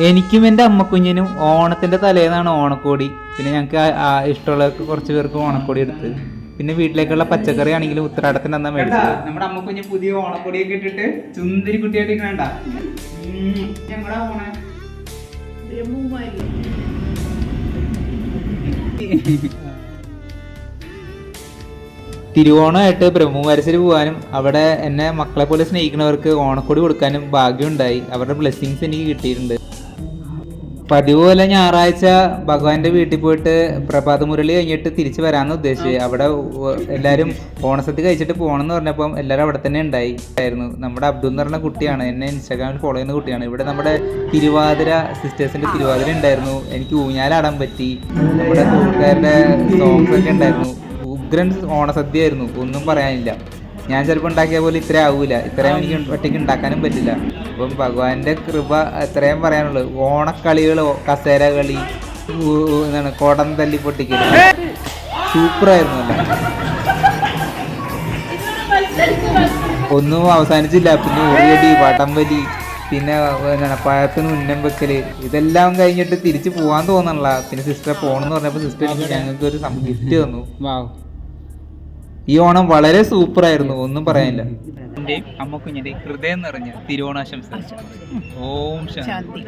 എനിക്കും എന്റെ അമ്മക്കുഞ്ഞിനും ഓണത്തിന്റെ തലേന്നാണ് ഓണക്കോടി. പിന്നെ ഞങ്ങൾക്ക് ഇഷ്ടമുള്ള കുറച്ച് പേർക്ക് ഓണക്കോടി എടുത്ത്. പിന്നെ വീട്ടിലേക്കുള്ള പച്ചക്കറി ആണെങ്കിലും ഉത്തരാടത്തിന് എന്നാ മേടിച്ചത്. നമ്മുടെ അമ്മക്കുഞ്ഞ് പുതിയ ഓണക്കോടിയൊക്കെ ഇട്ടിട്ട് ചുന്തിരി കുട്ടിയായിട്ട് ഞങ്ങളുടെ ഓണ തിരുവോണമായിട്ട് ബ്രഹ്മവാരസിൽ പോകാനും അവിടെ എന്നെ മക്കളെ പോലെ സ്നേഹിക്കുന്നവർക്ക് ഓണക്കോടി കൊടുക്കാനും ഭാഗ്യമുണ്ടായി. അവരുടെ ബ്ലെസ്സിങ്സ് എനിക്ക് കിട്ടിയിട്ടുണ്ട്. പതിവ് പോലെ ഞായറാഴ്ച ഭഗവാന്റെ വീട്ടിൽ പോയിട്ട് പ്രഭാത മുരളി കഴിഞ്ഞിട്ട് തിരിച്ചു വരാമെന്ന് ഉദ്ദേശിച്ചു അവിടെ എല്ലാരും എല്ലാവരും ഓണസദ്യ കഴിച്ചിട്ട് പോകണം എന്ന് പറഞ്ഞപ്പം എല്ലാവരും അവിടെ തന്നെ ഉണ്ടായി. ആയിരുന്നു. നമ്മുടെ അബ്ദു എന്ന് പറഞ്ഞ കുട്ടിയാണ്. എന്നെ ഇൻസ്റ്റാഗ്രാമിൽ ഫോളോ ചെയ്യുന്ന കുട്ടിയാണ്. ഇവിടെ നമ്മുടെ തിരുവാതിര സിസ്റ്റേഴ്സിന്റെ തിരുവാതിര ഉണ്ടായിരുന്നു. എനിക്ക് ഊഞ്ഞാലാടാൻ പറ്റി. നമ്മുടെ കൂട്ടുകാരുടെ സോങ്സ് ഒക്കെ ഉണ്ടായിരുന്നു. ഉഗ്രൻ ഓണസദ്യ ആയിരുന്നു. ഒന്നും പറയാനില്ല. ഞാൻ ചിലപ്പോൾ ഉണ്ടാക്കിയ പോലെ ഇത്ര ആവൂല. ഇത്രയും എനിക്ക് ഒറ്റയ്ക്ക് ഉണ്ടാക്കാനും പറ്റില്ല. അപ്പം ഭഗവാന്റെ കൃപ എത്രയും പറയാനുള്ളൂ ഓണക്കളികൾ കസേര കളി എന്താണ് കോടം തല്ലി പൊട്ടിക്കൽ സൂപ്പറായിരുന്നു ആയിരുന്നു ഒന്നും അവസാനിച്ചില്ല. പിന്നെ ഉറിയടി വടംവലി പിന്നെ എന്താണ് പഴത്തിന് ഉന്നം വെക്കൽ. ഇതെല്ലാം കഴിഞ്ഞിട്ട് തിരിച്ചു പോകാൻ തോന്നണില്ല. പിന്നെ സിസ്റ്റർ പോണെന്ന് പറഞ്ഞപ്പോൾ സിസ്റ്റർ എനിക്ക് ഞങ്ങൾക്ക് ഒരു ഗിഫ്റ്റ് തന്നു ഈ ഓണം വളരെ സൂപ്പർ ആയിരുന്നു ഒന്നും പറയാനില്ല. അമ്മക്കുഞ്ഞിന്റെ ഹൃദയം നിറഞ്ഞ തിരുവോണാശംസ ഓം ശാന്തി.